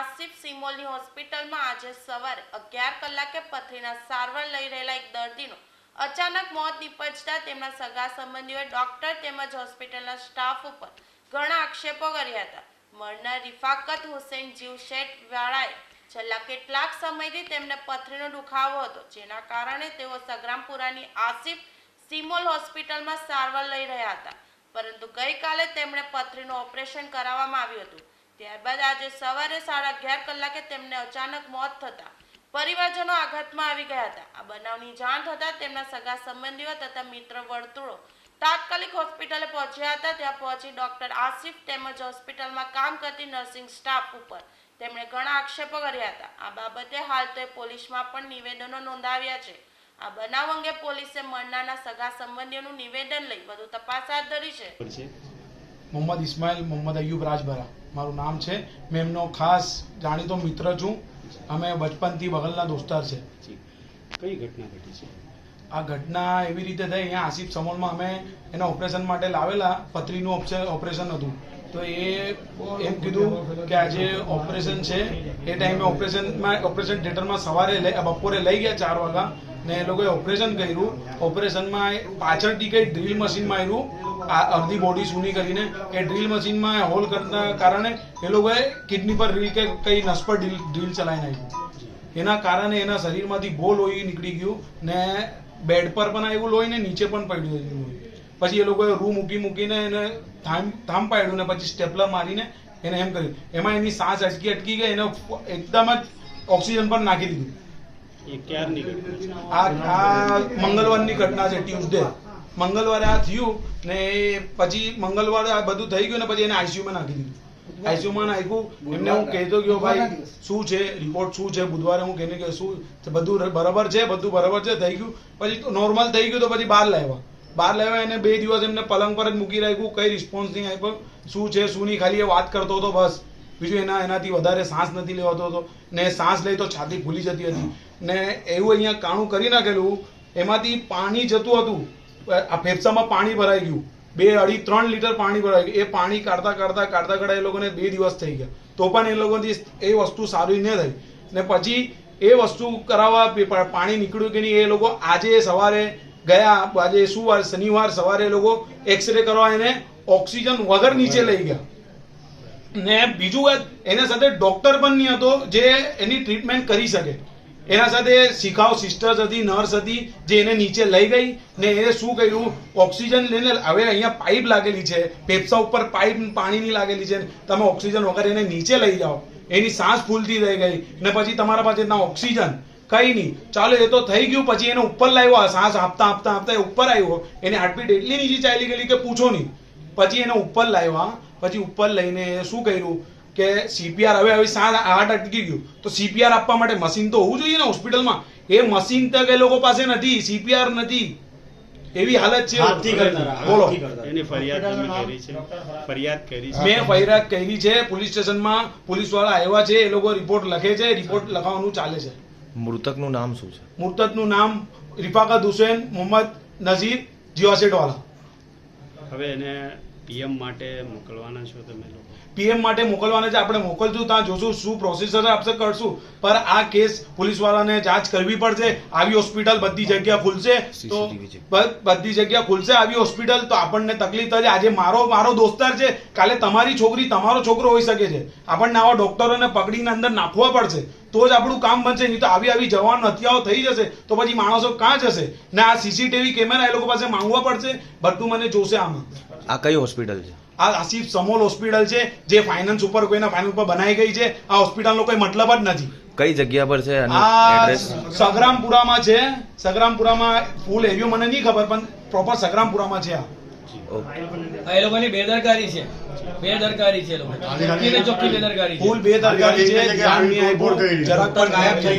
આસિફ સિમોલની હોસ્પિટલમાં આજે સવારે અગિયાર કલાકે પથરીના સારવાર લઈ રહેલા એક દર્દીનું અચાનક મોત નીપજતા તેમના સગા સંબંધીઓએ ડોક્ટર તેમજ હોસ્પિટલના સ્ટાફ ઉપર ઘણા આક્ષેપો કર્યા હતા. મરનાર રિફાકત હુસેન જીવ શેઠ વાળાએ છેલ્લા કેટલાક સમયથી તેમને પથરીનો દુખાવો હતો, જેના કારણે તેઓ સગ્રામપુરાની આસિફ સિમોલ હોસ્પિટલમાં સારવાર લઈ રહ્યા હતા. પરંતુ ગઈકાલે તેમણે પથરીનું ઓપરેશન કરાવવામાં આવ્યું હતું. ત્યારબાદ આજે સવારે સાડા અગિયાર કલાકે તેમને અચાનક મોત થતા પરિવારજનો આઘાતમાં આવી ગયા હતા. આ બનાવની જાણ થતાં તેમના સગા સંબંધીઓ તથા મિત્ર વર્તુળો તાત્કાલિક હોસ્પિટલે પહોંચ્યા હતા. ત્યાં પહોંચી ડોક્ટર આસિફ તેમજ હોસ્પિટલમાં કામ કરતી નર્સિંગ સ્ટાફ ઉપર તેમણે ઘણા આક્ષેપો કર્યા હતા. આ બાબતે હાલ તો પોલીસમાં પણ નિવેદનો નોંધાવ્યા છે. આ બનાવ અંગે પોલીસે મરનારના સગા સંબંધીઓનું નિવેદન લઈ વધુ તપાસ હાથ ધરી છે. મોહમ્મદ ઇસ્માઇલ મોહમ્મદ અયુબ રાજભરા. મારું નામ છે. મેં એમનો ખાસ જાણીતો મિત્ર છું. અમે બચપનથી બગલના દોસ્તાર છે. કઈ ઘટના ઘટી છે? આ ઘટના એવી રીતે થઈ અહીંયા આસિફ સમોલમાં અમે એના ઓપરેશન માટે લાવેલા પથરીનું ઓપરેશન હતું. તો એ એમ કીધું કે આજે ઓપરેશન છે એ ટાઈમે ઓપરેશનમાં ઓપરેશન થિયેટરમાં સવારે બપોરે લઈ ગયા ચાર વાગ્યા ને એ લોકોએ ઓપરેશન કર્યું. ઓપરેશનમાં પાછળ પાછળથી કઈ ડ્રીલ મશીનમાં આવ્યું આ અડધી બોડી સૂની કરીને એ ડ્રીલ મશીનમાં હોલ કરતા કારણે એ લોકોએ કિડની પર ડ્રીલ કે કઈ નસ પર ડ્રીલ ડ્રીલ ચલાવી નાખ્યું. એના કારણે એના શરીરમાંથી બહુ લોહી નીકળી ગયું ને બેડ પર પણ આવ્યું લોહી ને નીચે પણ પડ્યું લોહી. પછી એ લોકોએ રૂ મૂકી મૂકીને એને થામ થામ પાડ્યું ને પછી સ્ટેપલર મારીને એને એમ કર્યું. એમાં એની સાસ અટકી અટકી ગઈ એને એકદમ જ ઓક્સિજન પર નાખી દીધું. આ મંગળવારની ઘટના છે ટ્યુઝડે. મંગળવારે આ થયું ને એ પછી મંગળવારે આ બધું થઈ ગયું ને પછી એને આઈસીયુમાં નાખી દીધું. આઈસીયુમાં નાખ્યું. એમને હું કહેતો ગયો ભાઈ શું છે? રિપોર્ટ શું છે? બુધવારે હું કહીને ગયો શું? બધું બરાબર છે? બધું બરાબર છે? થઈ ગયું. પછી નોર્મલ થઈ ગયું તો પછી બહાર લાવ્યા. બહાર લાવ્યા એને બે દિવસ એમને પલંગ પર જ મૂકી રાખ્યું. કઈ રિસ્પોન્સ નહીં આપ્યો. શું છે? શું નહીં? ખાલી એ વાત કરતો હતો બસ. બીજું એના એનાથી વધારે શ્વાસ નથી લેવાતો હતો. ને શ્વાસ લઈ તો છાતી ફૂલી જતી હતી. ને એવું અહીંયા કાણું કરી નાખેલું. એમાંથી પાણી જતું હતું. ફેફસામાં પાણી ભરાઈ ગયું. બે અઢી ત્રણ લીટર પાણી ભરાઈ ગયું. એ પાણી કાઢતા કાઢતા કાઢતા કાઢતા એ લોકોને બે દિવસ થઈ ગયા. તો પણ એ લોકોથી એ વસ્તુ સારી ન થઈ. ને પછી એ વસ્તુ કરાવવા પાણી નીકળ્યું કે નહીં એ લોકો આજે સવારે ગયા. આજે શું વાર શનિવાર સવારે એ લોકો એક્સરે કરવા એને ઓક્સિજન વગર નીચે લઈ ગયા. ને બીજું એના સાથે ડોક્ટર પણ નહીં હતો જે એની ટ્રીટમેન્ટ કરી શકે. એના સાથે શિખાઉ સિસ્ટર્સ હતી નર્સ હતી, જે એને નીચે લઈ ગઈ ને એને શું કર્યું? ઓક્સિજન લઈને હવે અહીંયા પાઇપ લાગેલી છે. ફેફસા ઉપર પાઇપ પાણીની લાગેલી છે. તમે ઓક્સિજન વગર એને નીચે લઈ જાઓ. એની સાસ ફૂલતી રહી ગઈ ને પછી તમારા પાસે ના ઓક્સિજન. કઈ નહીં. ચાલો, એ તો થઈ ગયું. પછી એને ઉપર લાવ્યો. સાસ આપતા આપતા આપતા એ ઉપર આવ્યો. એની હાર્ટબીટ એટલી નીચે ચાલી ગયેલી કે પૂછો નહીં. પછી એને ઉપર લાવ્યા પછી ઉપર લઈને શું કર્યું? કે સીપીઆર હવે હવે સાત આઠ અટકી ગયું. તો સીપીઆર આપવા માટે મશીન તો હોવું જોઈએ ને હોસ્પિટલમાં એ મશીન તક એ લોકો પાસે નથી સીપીઆર નથી. એવી હાલત છે. બોલો. એની ફરિયાદ કરી છે. ફરિયાદ કરી છે. મેં ફરિયાદ કરી છે પોલીસ સ્ટેશનમાં. પોલીસવાળા આવ્યા છે એ લોકો રિપોર્ટ લખે છે રિપોર્ટ લખવાનું ચાલે છે. મૃતકનું નામ શું છે? મૃતકનું નામ રિફાકત હુસેન મોહમ્મદ નઝીર જીવાસેટ વાળા હવે એને પીએમ માટે મોકલવાના છો તમે લોકો? પીએમ માટે મોકલવાના છે. આપણે મોકલશું ત્યાં જોશું શું પ્રોસેસર આપશે કરશું. પર આ કેસ પોલીસવાળાને જાંચ કરવી પડશે. આવી હોસ્પિટલ બધી જગ્યા ખુલશે. તો બધી જગ્યા ખુલશે આવી હોસ્પિટલ. તો આપણને તકલીફ થશે આજે મારો મારો દોસ્તાર છે. કાલે તમારી છોકરી તમારો છોકરો હોઈ શકે છે. આપણને આવા ડોક્ટરોને પકડીને અંદર નાખવા પડશે. તો જ આપણું કામ બનશે નહીં તો આવી આવી જવાન હત્યાઓ થઈ જશે તો પછી માણસો કાં જશે? ને આ સીસીટીવી કેમેરા એ લોકો પાસે માંગવા પડશે? બધું મને જોશે આમાં. આ કઈ હોસ્પિટલ છે? આ આસિફ સમોલ હોસ્પિટલ છે જે ફાઇનાન્સ ઉપર કોઈના ફાઇનાન્સ ઉપર બનાવી ગઈ છે. આ હોસ્પિટલનો કોઈ મતલબ જ નથી. કઈ જગ્યા પર છે સગરામપુરામાં આ છે. સગરામપુરામાં ફૂલ એરિયો મને નહીં ખબર પણ પ્રોપર સગરામપુરામાં છે આ. એ લોકોની બેદરકારી છે. બેદરકારી છે એ લોકો ચોખ્ખી બેદરકારી છે. જરાક પણ ગાયબ થઈ